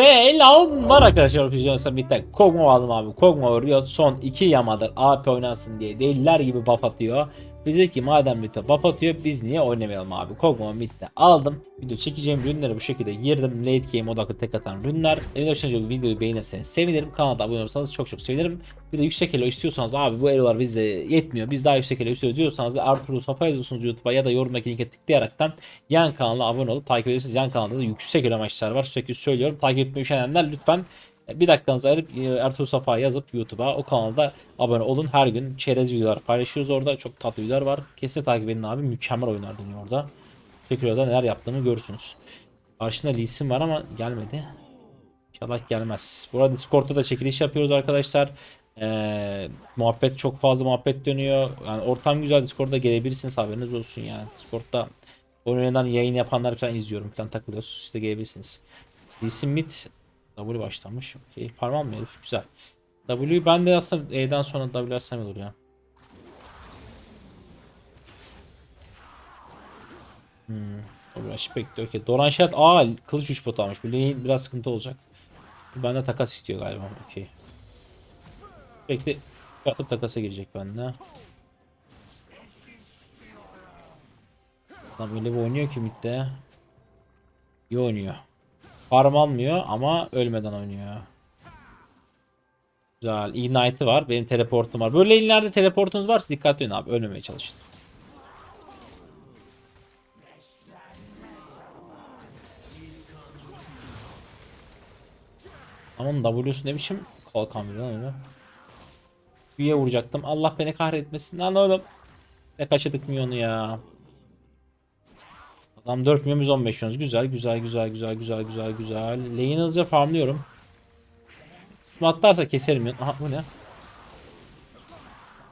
Selamlar arkadaşlar. Fijansa bitti. Kog'Maw aldım abi. Kog'Maw Riot son 2 yamadır AP oynansın diye deliler gibi buff atıyor. Biz dedik ki madem Riot'a buff atıyor biz niye oynamayalım abi. Kog'Maw bitti. Aldım. Video çekeceğim ürünleri bu şekilde girdim. Late game odaklı tek atan ürünler. Eğer hoşunuza videoyu beğenirseniz sevinirim. Kanala abone olursanız çok çok sevinirim. Bir de yüksek elo istiyorsanız abi bu elolar bize yetmiyor. Biz daha yüksek elo istiyoruz diyorsanız da Arturo Safa yazıyorsunuz YouTube'a ya da yorumdaki linke tıklayaraktan yan kanala abone olup takip edebilirsiniz. Yan kanalda da yüksek elo maçlar var. Sürekli söylüyorum. Takip etmeyi üşenenler lütfen bir dakikanızı ayırıp e, Ertuğrul Safa yazıp YouTube'a o kanalda abone olun. Her gün çerez videolar paylaşıyoruz orada. Çok tatlı videolar var. Kesin takip edin abi. Mükemmel oyunlar dönüyor orada. Tekrardan neler yaptığını görürsünüz. Karşında Lee var ama gelmedi. İnşallah gelmez. Burada Discord'da da çekiliş yapıyoruz arkadaşlar. Ee, muhabbet çok fazla muhabbet dönüyor. Yani ortam güzel. Discord'da gelebilirsiniz haberiniz olsun yani. Discord'da oyundan yayın yapanlar falan izliyorum falan takılıyoruz. De gelebilirsiniz. Lee Sin mid W başlamış. Okey. Farm almıyor. Güzel. W ben de aslında E'den sonra W atsam olur ya. Hmm. Uğraş bekliyor. Okey. Doran Şat aa kılıç 3 bot almış. Lane biraz sıkıntı olacak. Bende takas istiyor galiba. Okey. Bekle. Atıp takasa girecek bende. Adam öyle bir oynuyor ki midde. İyi oynuyor. Farm almıyor ama ölmeden oynuyor. Güzel. Ignite'ı var. Benim teleportum var. Böyle lane'lerde teleportunuz varsa dikkatli olun abi. Ölmemeye çalışın. Aman W'su ne biçim kalkan bir lan öyle. Vuracaktım. Allah beni kahretmesin lan oğlum. Ne kaçırdık milyonu ya. Adam 4 milyon 115 milyon. Güzel güzel güzel güzel güzel güzel güzel. Lane hızlıca farmlıyorum. Şimdi atlarsa keserim. ya. Aha bu ne?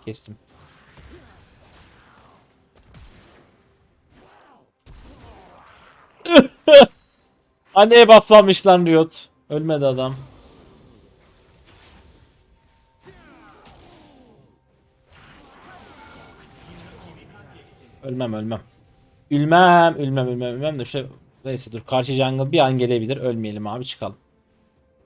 Kestim. Anneye bufflanmış lan Riot. Ölmedi adam. Ölmem ölmem. Ülmem, ülmem, ülmem, ülmem de işte neyse dur karşı jungle bir an gelebilir. Ölmeyelim abi çıkalım.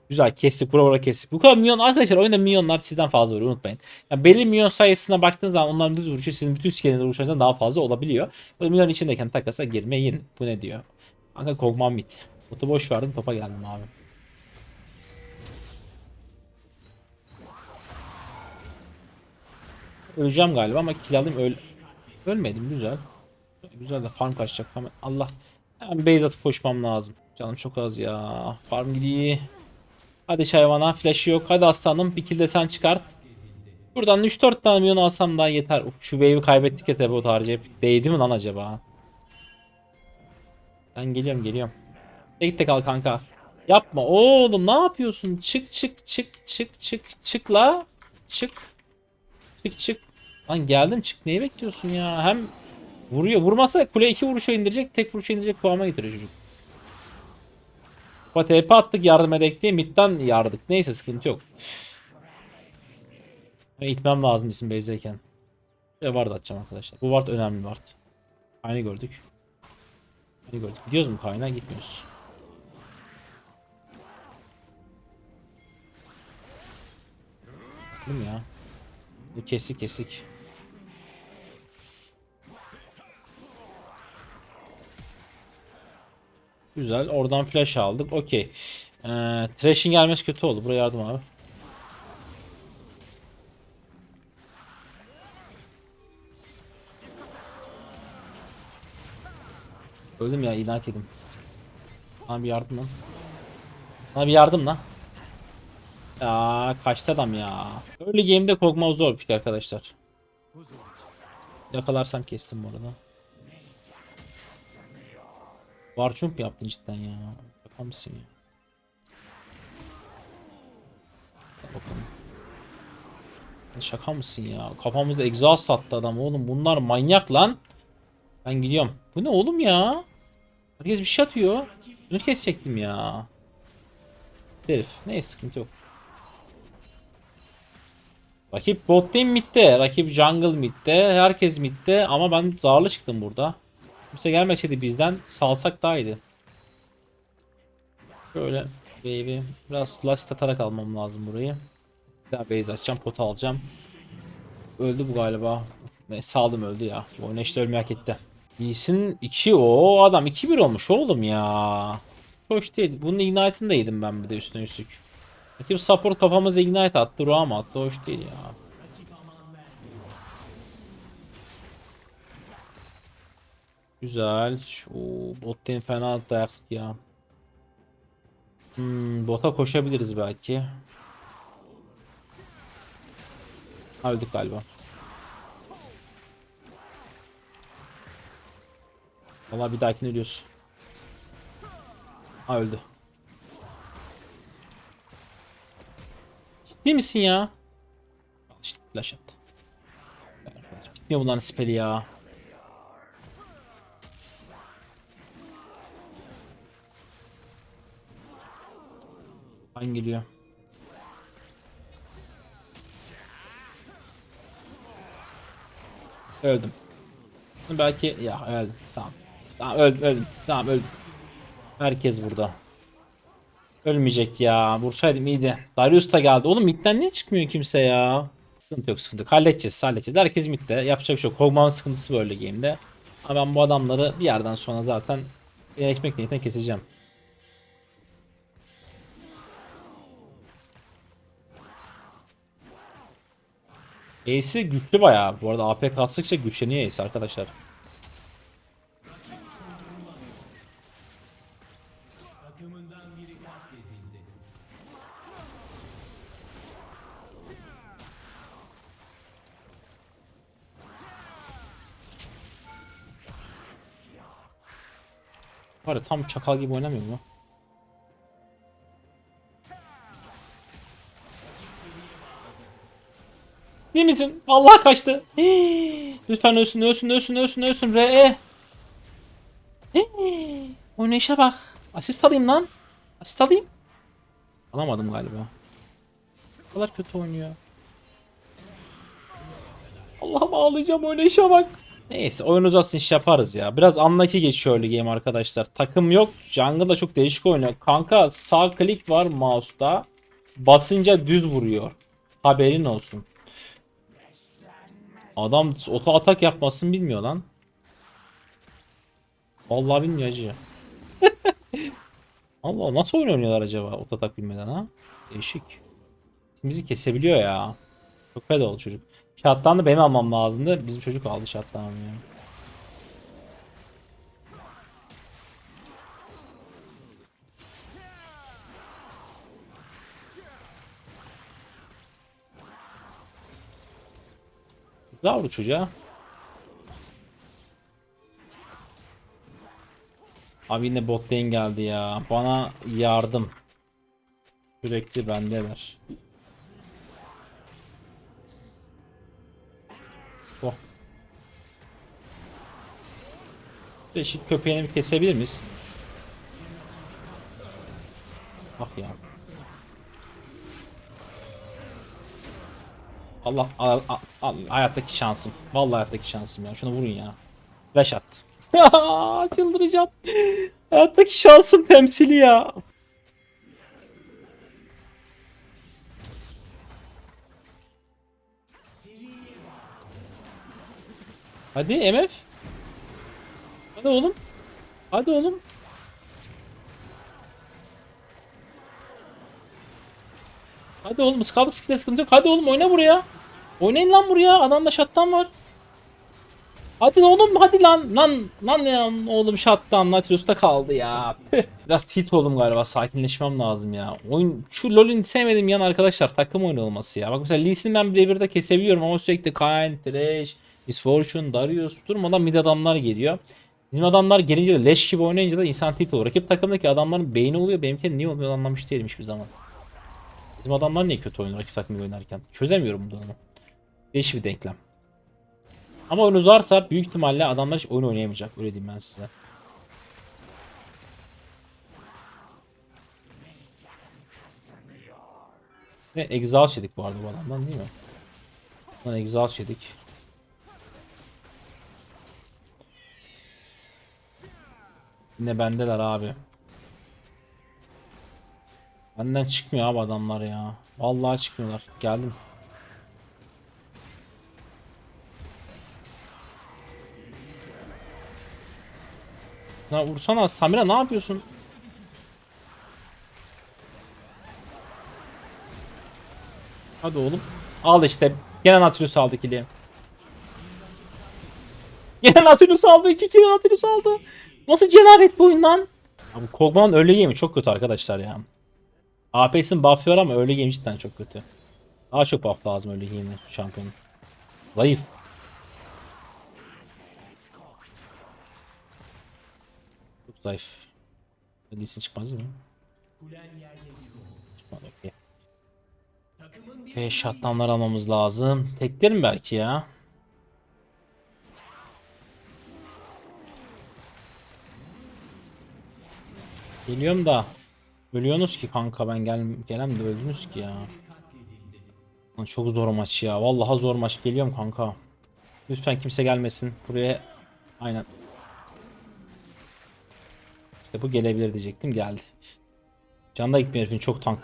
Güzel kestik vura vura kestik. Bu kadar milyon arkadaşlar oyunda milyonlar sizden fazla vuruyor unutmayın. Yani belli milyon sayısına baktığınız zaman onların düz vuruşu sizin bütün skilliniz vuruşlarınızdan daha fazla olabiliyor. Böyle milyon içindeyken takasa girmeyin. Bu ne diyor? Kanka Kog'Maw mid. Botu boş verdim topa geldim abi. Öleceğim galiba ama kill alayım öl ölmedim güzel. Güzel de farm kaçacak ama Allah. Hemen base atıp koşmam lazım. Canım çok az ya. Farm gidiyor. Hadi hayvana flash yok. Hadi aslanım bir kill de sen çıkart. Buradan 3-4 tane milyon alsam daha yeter. Uf, şu wave'i kaybettik ya tabi o harcayıp. Değdi mi lan acaba? Ben geliyorum geliyorum. Tek tek al kanka. Yapma oğlum ne yapıyorsun? Çık çık çık çık çık çık la. Çık. Çık çık. Lan geldim çık neyi bekliyorsun ya? Hem vuruyor. Vurmasa kule 2 vuruşa indirecek. Tek vuruşa indirecek kıvama getiriyor çocuk. Bak TP attık yardım edek diye midden yardık. Neyse sıkıntı yok. Ve lazım bizim base'deyken. Ve ward atacağım arkadaşlar. Bu ward önemli ward. Aynı gördük. Aynı gördük. Gidiyoruz mu kaynağa gitmiyoruz. Değil mi ya? Bu kesik kesik. Güzel. Oradan flash aldık. Okey. Ee, Thresh'in gelmesi kötü oldu. Buraya yardım abi. Öldüm ya inat yedim. Bana bir yardım lan. Bana bir yardım lan. Ya kaçtı adam ya. Öyle game'de Kog'Maw zor bir arkadaşlar. Yakalarsam kestim bu arada. Warchump yaptın cidden ya. Şaka mısın ya? Bakalım. Şaka mısın ya? Kafamızda exhaust attı adam oğlum. Bunlar manyak lan. Ben gidiyorum. Bu ne oğlum ya? Herkes bir şey atıyor. Bunu kesecektim ya. Herif. Neyse sıkıntı yok. Rakip bot lane midde. Rakip jungle midde. Herkes midde. Ama ben zarlı çıktım burada. Kimse gelmeseydi bizden salsak daha iyiydi. Şöyle Baby. Biraz last atarak almam lazım burayı. Bir daha base açacağım. Pot alacağım. Öldü bu galiba. Ne saldım öldü ya. Bu oyuna işte ölmeyi hak etti. Lee'sin 2 o adam 2-1 olmuş oğlum ya. Hoş değil. Bunun ignite'ını da yedim ben bir de üstüne üstlük. Rakip support kafamıza ignite attı. Ruha attı? Hoş değil ya. Güzel. Oo, bot lane fena dayaktık ya. Hmm, bota koşabiliriz belki. Öldük galiba. Vallahi bir dahakine ölüyoruz. Ha öldü. Ciddi misin ya? İşte flash attı. Bitmiyor bunların speli ya. Hangi geliyor? Öldüm. Belki ya öldüm. Tamam. Tamam öldüm öldüm. Tamam öldüm. Herkes burada. Ölmeyecek ya. Vursaydım iyiydi. Darius da geldi. Oğlum midden niye çıkmıyor kimse ya? Sıkıntı yok sıkıntı yok. Halledeceğiz halledeceğiz. Herkes midde. Yapacak bir şey yok. Kog'Maw sıkıntısı böyle game'de. Ama ben bu adamları bir yerden sonra zaten ekmek niyetine keseceğim. Ace'i güçlü bayağı. Bu arada AP kastıkça güçleniyor Ace arkadaşlar. Var ya tam çakal gibi oynamıyor mu? Değil misin? Vallahi kaçtı. Lütfen ölsün ölsün ölsün ölsün ölsün re. Oynayışa bak. Asist alayım lan. Asist alayım. Alamadım galiba. Ne kadar kötü oynuyor. Allah'ım ağlayacağım oynayışa bak. Neyse oyun uzatsın iş yaparız ya. Biraz anlaki geçiyor öyle game arkadaşlar. Takım yok. Jungle da çok değişik oynuyor. Kanka sağ klik var mouse'da. Basınca düz vuruyor. Haberin olsun. Adam oto atak yapmasını bilmiyor lan. Vallahi bilmiyor acı. Allah nasıl oynuyorlar acaba oto atak bilmeden ha? Değişik. Bizi kesebiliyor ya. Çok feda çocuk. Şattan da benim almam lazımdı. Bizim çocuk aldı şattan ya. Vurdu çocuğa. Abi yine bot lane geldi ya. Bana yardım. Sürekli bendeler. Oh. Eşit köpeğini kesebilir miyiz? Bak ya. Allah al, al, al, hayattaki şansım. Vallahi hayattaki şansım ya. Şunu vurun ya. Flash at. Çıldıracağım. Hayattaki şansım temsili ya. Hadi MF. Hadi oğlum. Hadi oğlum. Hadi oğlum ıskalı sıkıntı sıkıntı yok. Hadi oğlum oyna buraya. Oynayın lan buraya. Adamda şattan var. Hadi oğlum hadi lan. Lan lan ya oğlum şattan Nautilus'ta kaldı ya. Biraz tilt oldum galiba. Sakinleşmem lazım ya. Oyun şu LoL'ün sevmediğim yan arkadaşlar takım oyunu olması ya. Bak mesela Lee Sin'i ben birebir de kesebiliyorum ama sürekli Kayn, Thresh, Miss Fortune, Darius durmadan mid adamlar geliyor. Bizim adamlar gelince de leş gibi oynayınca da insan tilt olur. Rakip takımdaki adamların beyni oluyor. Benimki niye olmuyor anlamış değilim hiçbir zaman. Bizim adamlar niye kötü oynuyor rakip takımı oynarken? Çözemiyorum bu durumu. Bir denklem. Ama oyun uzarsa büyük ihtimalle adamlar hiç oyun oynayamayacak. Öyle diyeyim ben size. Ve exhaust yedik bu arada bu adamdan değil mi? Lan exhaust yedik. Yine bendeler abi. Benden çıkmıyor abi adamlar ya. Vallahi çıkmıyorlar. Geldim. Ya vursana Samira ne yapıyorsun? Hadi oğlum. Al işte. Gene Nautilus aldı kili. Gene Nautilus aldı. iki kili Nautilus aldı. Nasıl cenabet bu oyun lan? Abi Kog'Maw öyle game çok kötü arkadaşlar ya. APS'in buff var ama öyle game cidden çok kötü. Daha çok buff lazım öyle game'e şampiyonun. Zayıf. Çok zayıf. Lee çıkmaz mı? Çıkmadı okey. Ve shutdownlar almamız lazım. Teklerim belki ya. Geliyorum da. Ölüyorsunuz ki kanka ben gel gelem de öldünüz ki ya. Lan çok zor maç ya. Vallahi zor maç. Geliyorum kanka. Lütfen kimse gelmesin. Buraya aynen. İşte bu gelebilir diyecektim. Geldi. Can da gitmiyor çok tank.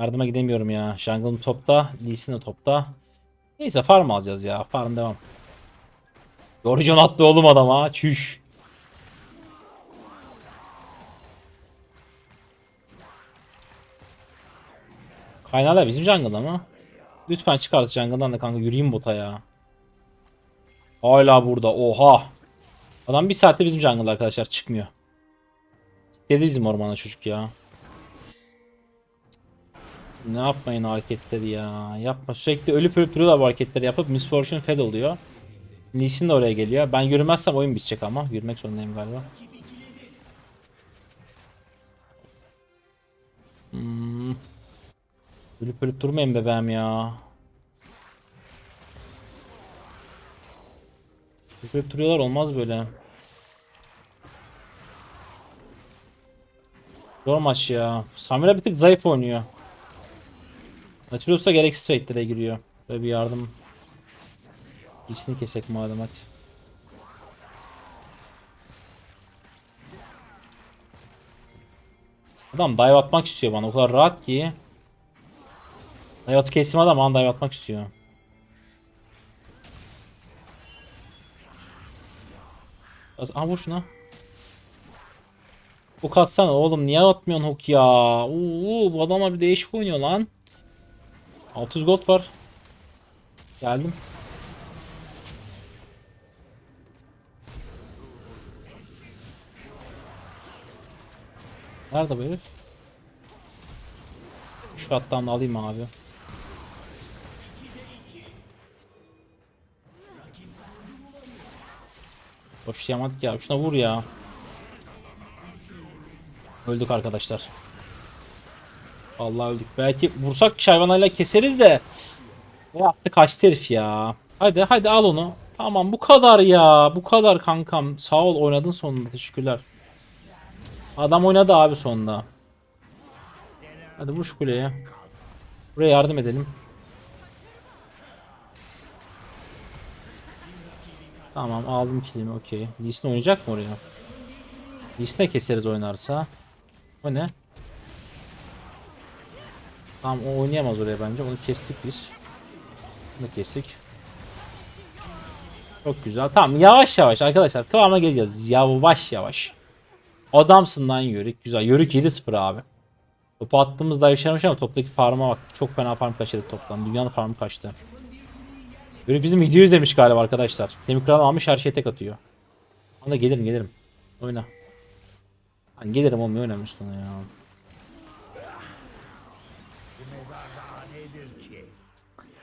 Yardıma gidemiyorum ya. Jungle'ım topta. Lee Sin de topta. Neyse farm alacağız ya. Farm devam. Yorucan attı oğlum adama. Çüş. Kaynarlar bizim jungle'da mı? Lütfen çıkart jungle'dan da kanka yürüyeyim bota ya. Hala burada oha. Adam bir saatte bizim jungle arkadaşlar çıkmıyor. Dedi bizim ormana çocuk ya. Ne yapmayın hareketleri ya. Yapma. Sürekli ölüp ölüp duruyorlar bu hareketleri yapıp Miss Fortune fed oluyor. Lee Sin de oraya geliyor. Ben yürümezsem oyun bitecek ama. Yürümek zorundayım galiba. Ölüp ölüp durmayın bebeğim ya. Ölüp ölüp duruyorlar olmaz böyle. Zor maç ya. Samira bir tık zayıf oynuyor. Nautilus da gereksiz trade'lere giriyor. Böyle bir yardım. İçini kesek madem hadi. Adam dive atmak istiyor bana o kadar rahat ki. Dive atıp kestim adam bana dive atmak istiyor. Aha vur şuna. Hook atsana oğlum niye atmıyorsun hook ya? Oo, bu adamlar bir değişik oynuyor lan. 600 gold var. Geldim. Nerede bu herif? Şu hattan da alayım abi. Koşlayamadık ya. Şuna vur ya. Öldük arkadaşlar. Allah öldük. Belki vursak şayvanayla keseriz de. Ne yaptı kaçtı herif ya. Hadi hadi al onu. Tamam bu kadar ya. Bu kadar kankam. Sağ ol oynadın sonunda. Teşekkürler. Adam oynadı abi sonunda. Hadi vur şu kuleye. Buraya yardım edelim. Tamam aldım kilimi okey. Lee Sin oynayacak mı oraya? Lee Sin'e keseriz oynarsa. O ne? Tamam o oynayamaz oraya bence. Onu kestik biz. Bunu kestik. Çok güzel. Tamam yavaş yavaş arkadaşlar kıvama geleceğiz. Yavaş yavaş. Adamsın lan Yörük. Güzel. Yörük 7-0 abi. Topu attığımızda yaşarmış ama toptaki farma bak. Çok fena farm kaçırdı toplam. Dünyanın farmı kaçtı. Yörük bizim video izlemiş galiba arkadaşlar. Demir almış her şeye tek atıyor. Ona gelirim gelirim. Oyna. Hani gelirim olmuyor oynamıyorsun ya.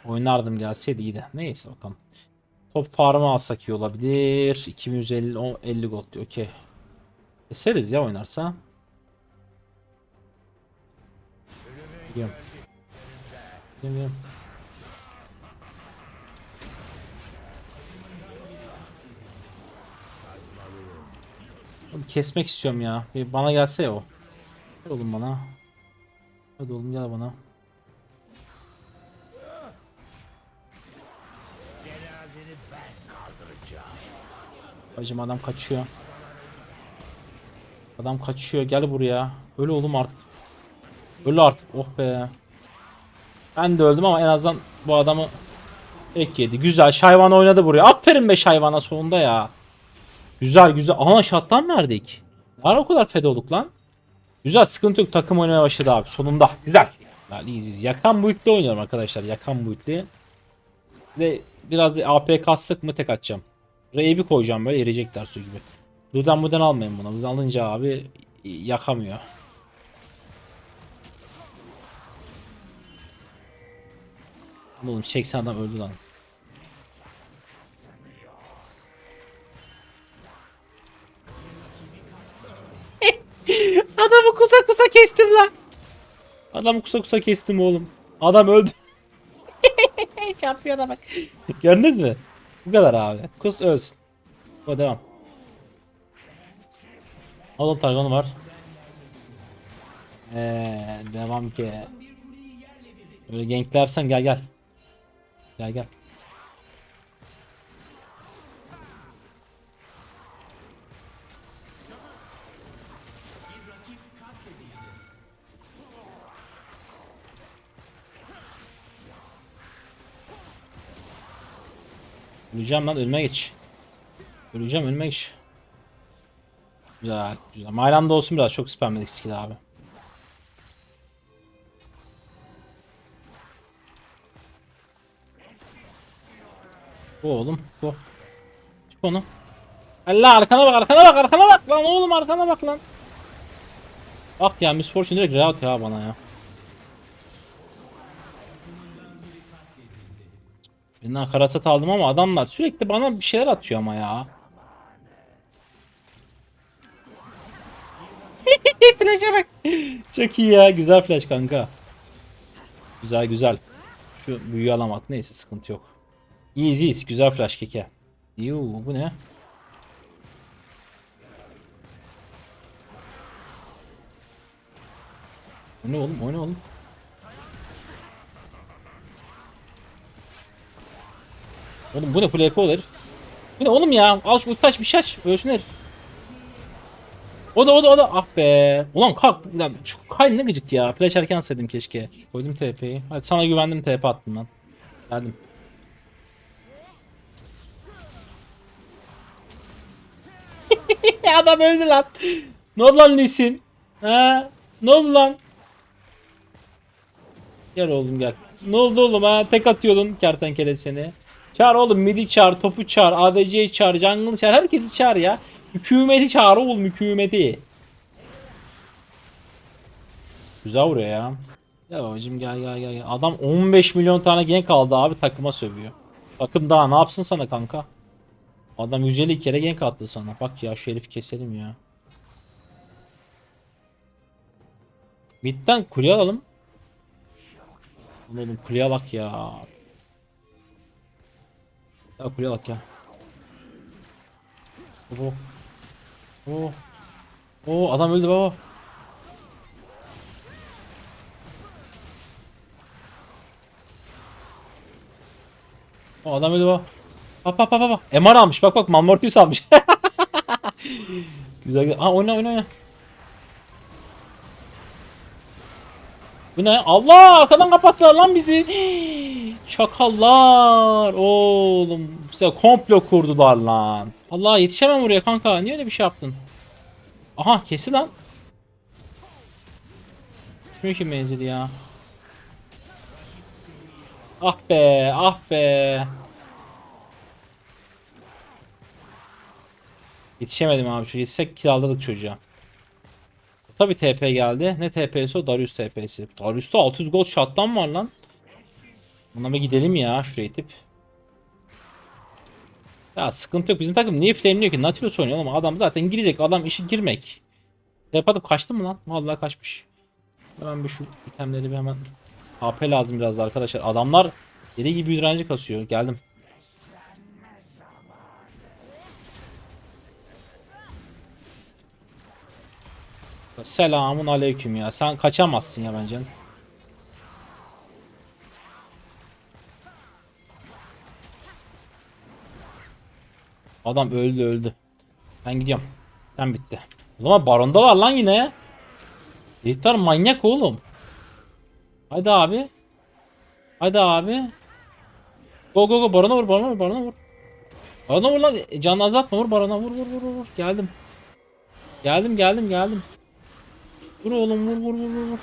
Oynardım gelseydi iyiydi. Neyse bakalım. Top farmı alsak iyi olabilir. 2150 o 50 gold diyor. Okey. Keseriz ya oynarsa. Gidiyorum. Gidiyorum, Kesmek istiyorum ya. Bir bana gelse ya o. Gel oğlum bana. Hadi oğlum gel bana. Hacım adam kaçıyor. Adam kaçıyor gel buraya. Öyle oğlum artık. Öldü artık. Oh be. Ben de öldüm ama en azından bu adamı ek yedi. Güzel. Şayvan oynadı buraya. Aferin be Şayvan'a sonunda ya. Güzel güzel. Aha şattan verdik. Var o kadar fed olduk lan. Güzel sıkıntı yok. Takım oynamaya başladı abi. Sonunda. Güzel. İyiyiz. Yakan buit'te oynuyorum arkadaşlar. Yakan buit'li. Ve biraz da AP kastık mı tek atacağım. R'yi bir koyacağım böyle eriyecekler su gibi. Luden buradan almayın bunu. Luden alınca abi yakamıyor. Oğlum 80 adam öldü lan. Adamı kusa kusa kestim lan. Adamı kusa kusa kestim oğlum. Adam öldü. Çarpıyor da bak. Gördünüz mü? Bu kadar abi. Kus ölsün. O devam. Oğlum Targon'u var. Eee devam ki. Böyle ganklersen gel gel. Gel gel. Öleceğim lan ölme geç. Öleceğim ölme geç. Güzel güzel. Maylamda olsun biraz çok spamledik skill abi. Bu oğlum bu. Çık onu. Allah arkana bak arkana bak arkana bak lan oğlum arkana bak lan. Bak ya Miss Fortune direkt rahat ya bana ya. Ben karasat aldım ama adamlar sürekli bana bir şeyler atıyor ama ya. Flash'a bak. Çok iyi ya. Güzel flash kanka. Güzel güzel. Şu büyüyü alamadık. Neyse sıkıntı yok. İyiyiz iyiyiz. Güzel flash keke. Yuu bu ne? O ne oğlum? O ne oğlum? Oğlum bu ne full EP olur herif. Bu ne oğlum ya? Al şu ulti aç bir şey aç. Ölsün herif. O da o da o da ah be. Ulan kalk lan şu kay ne gıcık ya. Flash erken atsaydım keşke. Koydum TP'yi. Hadi sana güvendim TP attım lan. Geldim. Adam öldü lan. Ne oldu lan Lisin? Ha? Ne oldu lan? Gel oğlum gel. Ne oldu oğlum ha? Tek atıyordun kertenkele seni. Çağır oğlum midi çağır, topu çağır, ADC'yi çağır, jungle çağır, herkesi çağır ya. Hükümeti çağır oğlum hükümeti. Güzel vuruyor ya. Ya babacım gel gel gel. Adam 15 milyon tane gank aldı abi takıma sövüyor. Takım daha ne yapsın sana kanka? Adam 150 kere gank attı sana. Bak ya şu herifi keselim ya. Mid'den kuleye alalım. Oğlum kuleye bak ya. Ya kuleye bak ya. Oh. Oh. Oh adam öldü baba. O adam öldü baba. Bak bak bak bak. MR almış bak bak Malmortius almış. güzel güzel. Aa oyna oyna oyna. Bu ne? Allah arkadan kapattılar lan bizi. Çakallar. Oğlum. Bize komplo kurdular lan. Allah yetişemem oraya kanka. Niye öyle bir şey yaptın? Aha kesi lan. Yetişmiyor ki menzili ya. Ah be ah be. Yetişemedim abi. Şu yetsek kiraladık çocuğa. Tabi TP geldi. Ne TP'si o? Darius TP'si. Darius'ta 600 gold shot'tan var lan. Buna bir gidelim ya şuraya itip. Ya sıkıntı yok. Bizim takım niye flameliyor ki? Nautilus oynuyor ama adam zaten girecek. Adam işi girmek. TP atıp kaçtı mı lan? Vallahi kaçmış. Hemen bir şu itemleri bir hemen AP lazım biraz da arkadaşlar. Adamlar deli gibi direnci kasıyor. Geldim. Selamun aleyküm ya. Sen kaçamazsın ya bence. Adam öldü öldü. Ben gidiyorum. Ben bitti. O zaman baronda var lan yine. Herifler manyak oğlum. Hadi abi. Hadi abi. Go go go barona vur barona vur barona vur. Barona vur lan canını azaltma vur barona vur vur vur vur. Geldim. Geldim geldim geldim. Vur oğlum vur vur vur vur.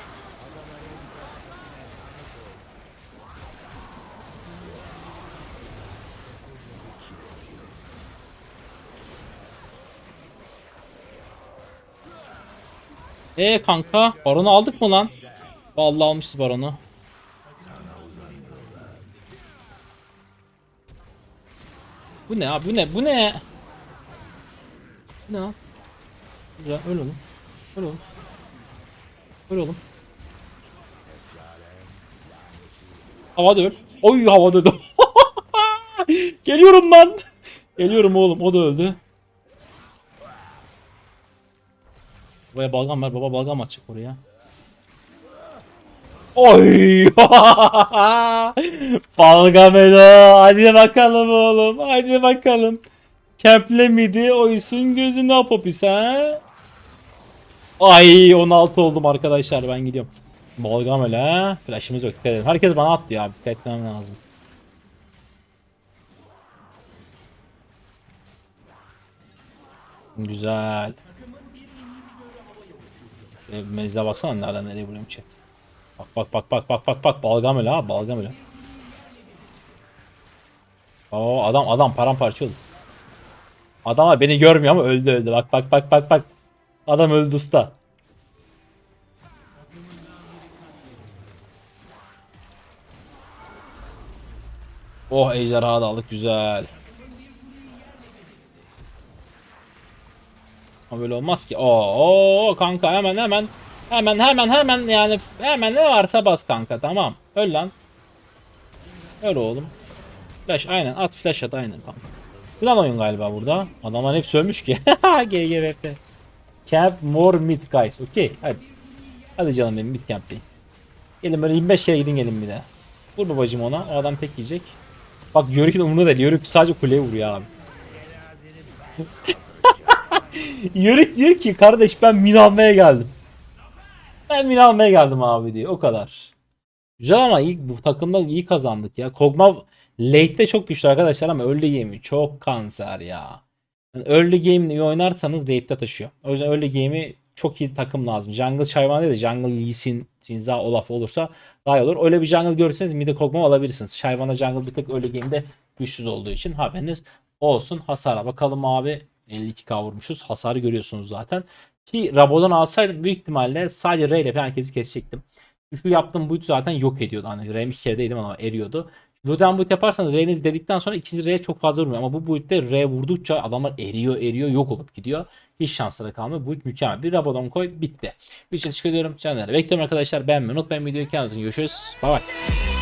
Ee kanka baronu aldık mı lan? Vallahi almışız baronu. Bu ne abi bu ne bu ne? Bu ne lan? Güzel öl oğlum. Öl oğlum. Öl oğlum. Havada öl. Oy havada öldü. Geliyorum lan. Geliyorum oğlum o da öldü. Buraya balgam ver baba balgam açık oraya. Oy! balgam elo. Hadi bakalım oğlum. Hadi bakalım. Kemple midi oysun gözüne popis ha. Ay 16 oldum arkadaşlar ben gidiyorum. Balgam öyle. Flash'ımız yok dikkat edin. Herkes bana atlıyor abi. Dikkat etmem lazım. Güzel. E, Mezde baksana nereden nereye vuruyorum chat. Bak bak bak bak bak bak bak balgam öyle ha balgam öyle. Oo adam adam paramparça oldu. Adamlar beni görmüyor ama öldü öldü. Bak bak bak bak bak. Adam öldü usta. Oh ejderha da aldık güzel. Ama böyle olmaz ki. Oo, kanka hemen hemen hemen hemen hemen yani hemen ne varsa bas kanka tamam. Öl lan. Öl oğlum. Flash aynen at flash at aynen kanka. Plan oyun galiba burada. Adamlar hep sövmüş ki. GGVP. Camp more mid guys. Okey. Hadi. Hadi canım benim mid camp'teyim. Gelin böyle 25 kere gidin gelin bir de. Vur babacım ona. O adam tek yiyecek. Bak Yörük'ün umurunda değil. Yörük sadece kuleye vuruyor abi. Yörük diyor ki kardeş ben min almaya geldim. Ben min almaya geldim abi diyor. O kadar. Güzel ama ilk bu takımda iyi kazandık ya. Kog'Maw late'de çok güçlü arkadaşlar ama early game'i çok kanser ya. Yani early game'ini iyi oynarsanız late'de taşıyor. O yüzden early game'i çok iyi takım lazım. Jungle Shyvana değil de Jungle Lee Sin, Jinza, Olaf olursa daha iyi olur. Öyle bir jungle görürseniz mid'e Kog'Maw alabilirsiniz. Shyvana jungle bir tek early game'de güçsüz olduğu için haberiniz olsun. Hasara bakalım abi. 52k vurmuşuz. Hasarı görüyorsunuz zaten. Ki Rabo'dan alsaydım büyük ihtimalle sadece R ile herkesi kesecektim. Şu yaptığım build zaten yok ediyordu. Hani R'm iki kere değdim ama eriyordu. Luden build yaparsanız R'niz dedikten sonra ikinci R'ye çok fazla vurmuyor. Ama bu build'de R vurdukça adamlar eriyor eriyor yok olup gidiyor. Hiç şansları kalmıyor. Build mükemmel. Bir Rabodon koy bitti. Bir teşekkür ediyorum. Canlar bekliyorum arkadaşlar. Beğenmeyi unutmayın videoyu. Kendinize görüşürüz. Bye bye.